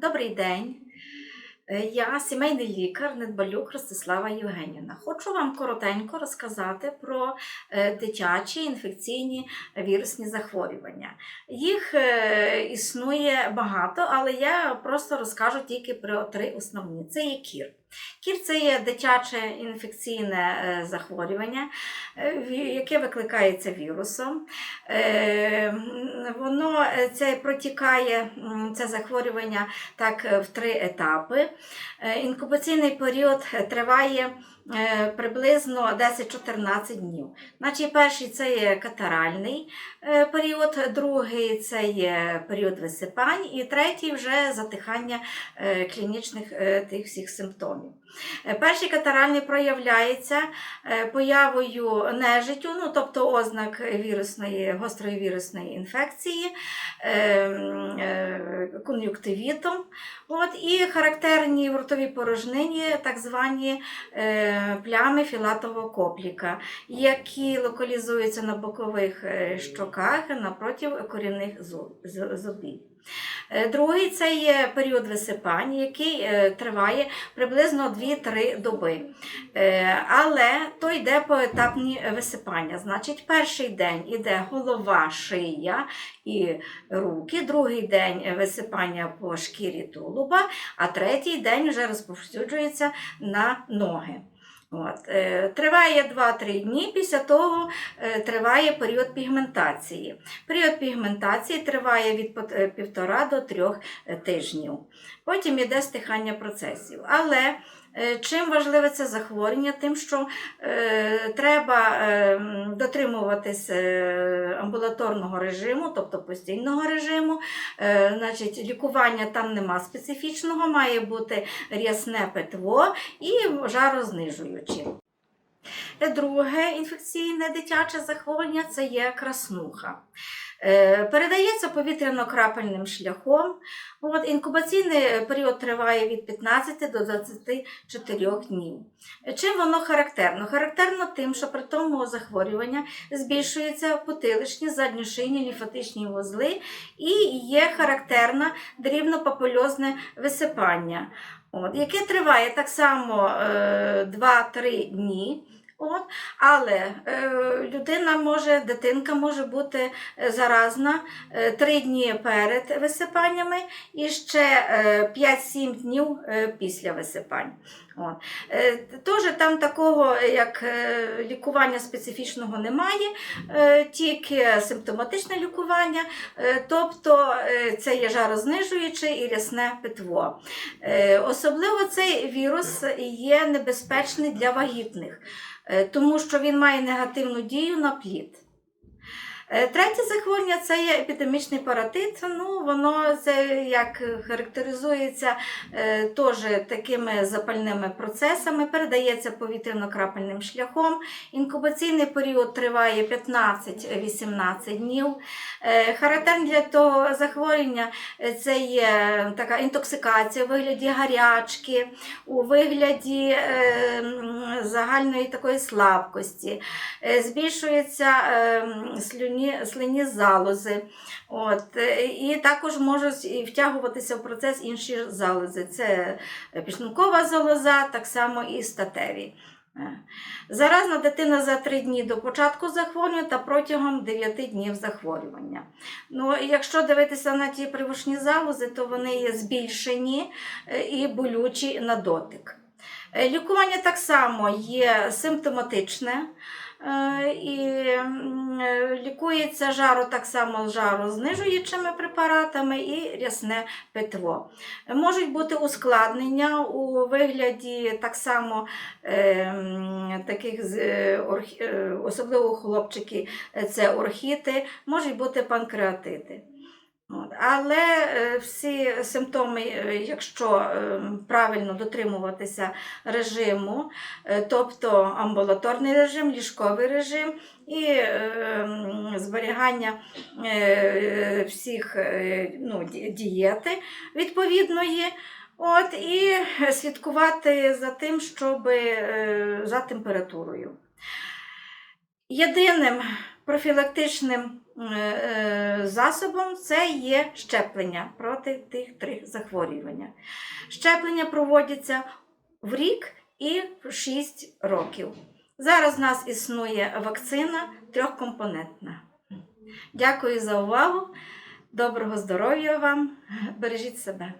Добрий день. Е, Я сімейний лікар Недбалюк Ростислава Євгенівна. Хочу вам коротенько розказати про е, дитячі інфекційні вірусні захворювання. Їх е, існує багато, але я просто розкажу тільки про три основні. Це є кір. Кір це є дитяче інфекційне е, захворювання, е, яке викликається вірусом. Е, Воно це протікає це захворювання так в три етапи. Інкубаційний період триває приблизно 10-14 днів. Значить, перший це є катаральний е, період, другий це є період висипань, і третій вже затихання е, клінічних е, тих всіх симптомів. Е, Перший катаральний проявляється е, появою нежиттю, ну, тобто ознак вірусної, гострої вірусної інфекції, е, е, кон'юктивітом. От, і характерні в ротовій порожнині так звані е, плями філатового копліка, які локалізуються на бокових е, щоках напроти корінних зубів. Е, Другий це є період висипання, який е, триває приблизно 2-3 доби. Е, Але то йде поетапні висипання. Значить, перший день іде голова, шия і руки, другий день висипання по шкірі тулуба, а третій день вже розповсюджується на ноги. От. е, Триває 2-3 дні, після того е, триває період пігментації. Період пігментації триває від пот- е, півтора до трьох тижнів. Потім іде стихання процесів. Але чим важливе це захворювання? Тим, що е, треба е, дотримуватись е, амбулаторного режиму, тобто постійного режиму. Е, значить, лікування там нема специфічного, має бути рясне питво і жарознижуючі. Е, Друге інфекційне дитяче захворювання це є краснуха. Е, Передається повітряно-крапельним шляхом. От, інкубаційний період триває від 15 до 24 днів. Е, Чим воно характерно? Характерно тим, що при тому захворювання збільшуються потиличні задньошийні лімфатичні вузли і є характерне дрібнопапульозне висипання, от, яке триває так само е, 2-3 дні. От, але е, людина може, дитинка може бути е, заразна е, 3 дні перед висипаннями і ще е, 5-7 днів е, після висипань. От. Е, Теж там такого як е, лікування специфічного немає, е, тільки симптоматичне лікування, е, тобто е, це є жарознижуюче і рясне питво. Е, Особливо цей вірус є небезпечний для вагітних, тому що він має негативну дію на плід. Е, Третє захворювання це є епідемічний паратит. Ну, воно це як характеризується е, теж такими запальними процесами, передається повітряно-крапельним шляхом. Інкубаційний період триває 15-18 днів. Е, Характерні для того захворювання це є така інтоксикація у вигляді гарячки, у вигляді загальної такої слабкості. Е, Збільшуються м, слюні, слинні залози. От, е, і також можуть втягуватися в процес інші залози. Це пішлункова залоза, так само і статеві. Е. Заразна дитина за 3 дні до початку захворювання та протягом 9 днів захворювання. Ну, якщо дивитися на ті привушні залози, то вони є збільшені е, і болючі на дотик. Е, Лікування так само є симптоматичне. е, І е, лікується жаро так само жарознижуючими препаратами і рясне питво. Можуть бути ускладнення у вигляді так само таких особливо хлопчики це орхіти, можуть бути панкреатити. Але е, всі симптоми, е, якщо е, правильно дотримуватися режиму, тобто амбулаторний режим, ліжковий режим і зберігання всіх ну, дієти відповідної. От, і слідкувати за тим, щоб за температурою. Єдиним профілактичним е, е, засобом це є щеплення проти тих трьох захворювань. Щеплення проводяться в рік і в 6 років. Зараз у нас існує вакцина трьохкомпонентна. Дякую за увагу. Доброго здоров'я вам. Бережіть себе.